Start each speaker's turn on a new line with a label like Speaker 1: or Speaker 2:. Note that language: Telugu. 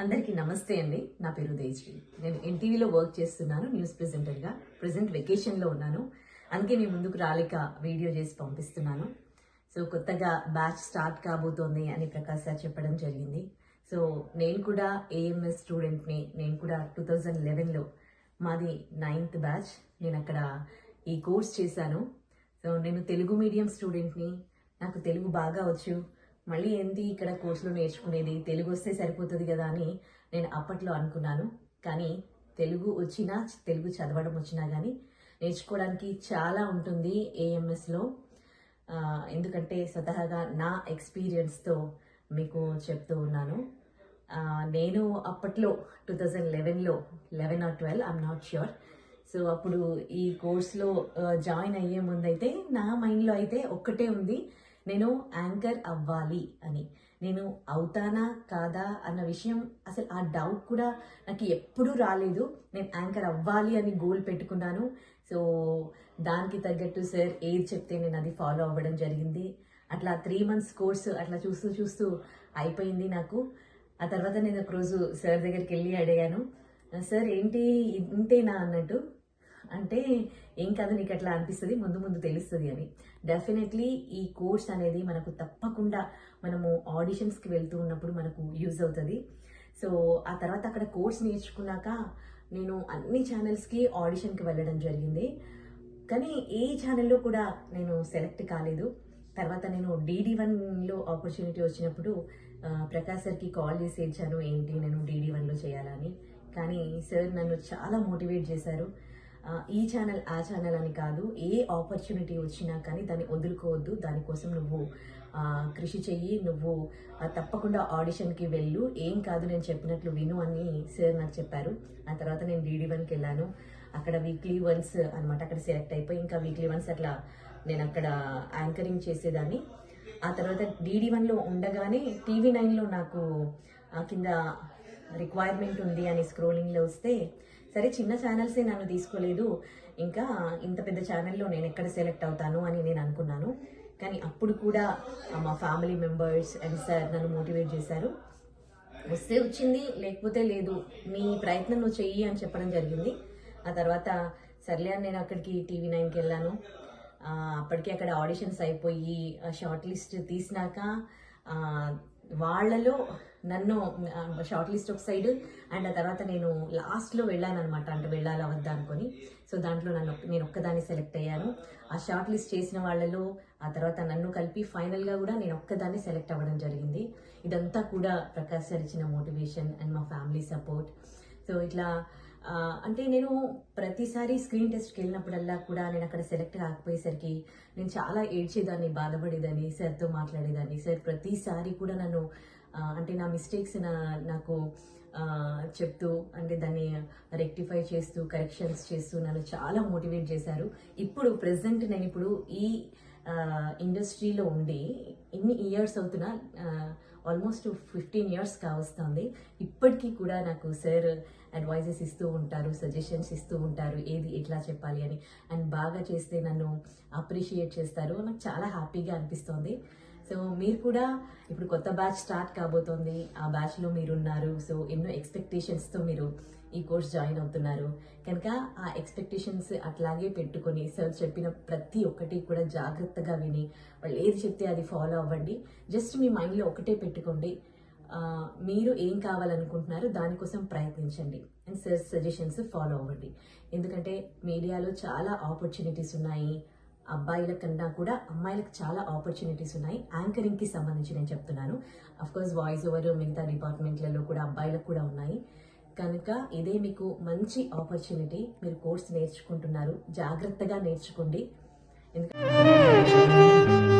Speaker 1: అందరికీ నమస్తే అండి. నా పేరు దేజ్రీ నేను ఎన్టీవీలో వర్క్ చేస్తున్నాను న్యూస్ ప్రెజెంటర్గా. ప్రజెంట్ వెకేషన్లో ఉన్నాను. అందుకే మీ ముందుకు రాలేక వీడియో చేసి పంపిస్తున్నాను. సో కొత్తగా బ్యాచ్ స్టార్ట్ కాబోతోంది అని ప్రకాష్ సార్ చెప్పడం జరిగింది. సో నేను కూడా ఏఎంఎస్ స్టూడెంట్ని నేను కూడా టూ థౌజండ్ లెవెన్లో మాది నైన్త్ బ్యాచ్. నేను అక్కడ ఈ కోర్స్ చేశాను. సో నేను తెలుగు మీడియం స్టూడెంట్ని. నాకు తెలుగు బాగా వచ్చు. మళ్ళీ ఏంటి ఇక్కడ కోర్సులో నేర్చుకునేది? తెలుగు వస్తే సరిపోతుంది కదా అని నేను అప్పట్లో అనుకున్నాను. కానీ తెలుగు వచ్చినా తెలుగు చదవడం వచ్చినా కానీ నేర్చుకోవడానికి చాలా ఉంటుంది ఏఎంఎస్లో ఎందుకంటే స్వతహాగా నా ఎక్స్పీరియన్స్తో మీకు చెప్తూ ఉన్నాను. నేను అప్పట్లో two thousand లెవెన్లో eleven or twelve I'm not sure so అప్పుడు ఈ కోర్స్లో జాయిన్ అయ్యే ముందైతే నా మైండ్లో అయితే ఒక్కటే ఉంది. నేను యాంకర్ అవ్వాలి అని. నేను అవుతానా కాదా అన్న విషయం అసలు ఆ డౌట్ కూడా నాకు ఎప్పుడూ రాలేదు. నేను యాంకర్ అవ్వాలి అని గోల్ పెట్టుకున్నాను. సో దానికి తగ్గట్టు సార్ ఏది చెప్తే నేను అది ఫాలో అవ్వడం జరిగింది. అట్లా త్రీ మంత్స్ కోర్స్ అట్లా చూస్తూ చూస్తూ అయిపోయింది నాకు. ఆ తర్వాత నేను ఒకరోజు సార్ దగ్గరికి వెళ్ళి అడిగాను సార్ ఏంటి ఇంతేనా? అన్నట్టు. అంటే ఏం కాదు నీకు అట్లా అనిపిస్తుంది ముందు ముందు తెలుస్తుంది అని. డెఫినెట్లీ ఈ కోర్స్ అనేది మనకు తప్పకుండా మనము ఆడిషన్స్కి వెళ్తూ ఉన్నప్పుడు మనకు యూజ్ అవుతుంది. సో ఆ తర్వాత అక్కడ కోర్స్ నేర్చుకున్నాక నేను అన్ని ఛానల్స్కి ఆడిషన్కి వెళ్ళడం జరిగింది. కానీ ఏ ఛానల్లో కూడా నేను సెలెక్ట్ కాలేదు. తర్వాత నేను డీడీ వన్లో ఆపర్చునిటీ వచ్చినప్పుడు ఆ, ప్రకాష్ సార్కి కాల్ చేసి ఇచ్చాను ఏంటి నేను డీడీ వన్లో చేయాలని కానీ సార్ నన్ను చాలా మోటివేట్ చేశారు. ఈ ఛానల్ ఆ ఛానల్ అని కాదు ఏ ఆపర్చునిటీ వచ్చినా కానీ దాన్ని వదులుకోవద్దు. దానికోసం నువ్వు కృషి చెయ్యి. నువ్వు తప్పకుండా ఆడిషన్కి వెళ్ళు. ఏం కాదు నేను చెప్పినట్లు విను అని సార్ నాకు చెప్పారు. ఆ తర్వాత నేను డీడీ వన్కి వెళ్ళాను. అక్కడ వీక్లీ వన్స్ అనమాట అక్కడ సెలెక్ట్ అయిపోయి ఇంకా వీక్లీ వన్స్ అట్లా నేను అక్కడ యాంకరింగ్ చేసేదాన్ని. ఆ తర్వాత డీడీ వన్లో ఉండగానే టీవీ నైన్లో నాకు కింద రిక్వైర్మెంట్ ఉంది అని స్క్రోలింగ్లో వస్తే సరే చిన్న ఛానల్సే నన్ను తీసుకోలేదు. ఇంకా ఇంత పెద్ద ఛానల్లో నేను ఎక్కడ సెలెక్ట్ అవుతాను అని నేను అనుకున్నాను. కానీ అప్పుడు కూడా మా ఫ్యామిలీ మెంబర్స్ అండ్ సార్ నన్ను మోటివేట్ చేశారు. వస్తే వచ్చింది లేకపోతే లేదు. నీ ప్రయత్నం నువ్వు చెయ్యి అని చెప్పడం జరిగింది. ఆ తర్వాత సర్లే అని నేను అక్కడికి టీవీ నైన్కి వెళ్ళాను. అప్పటికే అక్కడ ఆడిషన్స్ అయిపోయి షార్ట్ లిస్ట్ తీసినాక వాళ్ళలో నన్ను షార్ట్ లిస్ట్ ఒక సైడ్ అండ్ ఆ తర్వాత నేను లాస్ట్లో వెళ్ళాను అనమాట అంటే వెళ్ళాలా వద్దా అనుకొని. సో దాంట్లో నన్ను నేను ఒక్కదాన్ని సెలెక్ట్ అయ్యాను. ఆ షార్ట్ లిస్ట్ చేసిన వాళ్ళలో ఆ తర్వాత నన్ను కలిపి ఫైనల్గా కూడా నేను ఒక్కదాన్ని సెలెక్ట్ అవ్వడం జరిగింది. ఇదంతా కూడా ప్రకాశ్ సార్ ఇచ్చిన మోటివేషన్ అండ్ మా ఫ్యామిలీ సపోర్ట్ సో ఇట్లా అంటే నేను ప్రతిసారి స్క్రీన్ టెస్ట్కి వెళ్ళినప్పుడల్లా కూడా నేను అక్కడ సెలెక్ట్ కాకపోయేసరికి నేను చాలా ఏడ్చేదాన్ని బాధపడేదాన్ని సార్తో మాట్లాడేదాన్ని. సార్ ప్రతిసారి కూడా నన్ను అంటే నా మిస్టేక్స్ నా నాకు చెప్తూ అంటే దాన్ని రెక్టిఫై చేస్తూ కరెక్షన్స్ చేస్తూ నన్ను చాలా మోటివేట్ చేశారు. ఇప్పుడు ప్రెసెంట్ నేను ఇప్పుడు ఈ ఇండస్ట్రీలో ఉండి ఇన్ని ఇయర్స్ అవుతున్నా ఆల్మోస్ట్ ఫిఫ్టీన్ ఇయర్స్ కావస్తుంది. ఇప్పటికీ కూడా నాకు సార్ అడ్వైజెస్ ఇస్తూ ఉంటారు సజెషన్స్ ఇస్తూ ఉంటారు ఏది ఎట్లా చెప్పాలి అని. అండ్ బాగా చేస్తే నన్ను అప్రిషియేట్ చేస్తారు. నాకు చాలా హ్యాపీగా అనిపిస్తుంది. సో మీరు కూడా ఇప్పుడు కొత్త బ్యాచ్ స్టార్ట్ కాబోతోంది. ఆ బ్యాచ్లో మీరున్నారు. సో ఎన్నో ఎక్స్పెక్టేషన్స్తో మీరు ఈ కోర్స్ జాయిన్ అవుతున్నారు. కనుక ఆ ఎక్స్పెక్టేషన్స్ అట్లాగే పెట్టుకొని సార్ చెప్పిన ప్రతి ఒక్కటి కూడా జాగ్రత్తగా విని వాళ్ళు ఏది చెప్తే అది ఫాలో అవ్వండి. జస్ట్ మీ మైండ్లో ఒకటే పెట్టుకోండి. మీరు ఏం కావాలనుకుంటున్నారో దానికోసం ప్రయత్నించండి. అండ్ సార్ సజెషన్స్ ఫాలో అవ్వండి. ఎందుకంటే మీడియాలో చాలా ఆపర్చునిటీస్ ఉన్నాయి. అబ్బాయిల కన్నా కూడా అమ్మాయిలకు చాలా ఆపర్చునిటీస్ ఉన్నాయి. యాంకరింగ్కి సంబంధించి నేను చెప్తున్నాను. కోర్స్ వాయిస్ ఓవర్ మిగతా డిపార్ట్మెంట్లలో కూడా అబ్బాయిలకు కూడా ఉన్నాయి. కనుక ఇదే మీకు మంచి ఆపర్చునిటీ మీరు కోర్స్ నేర్చుకుంటున్నారు. జాగ్రత్తగా నేర్చుకోండి. ఎందుకంటే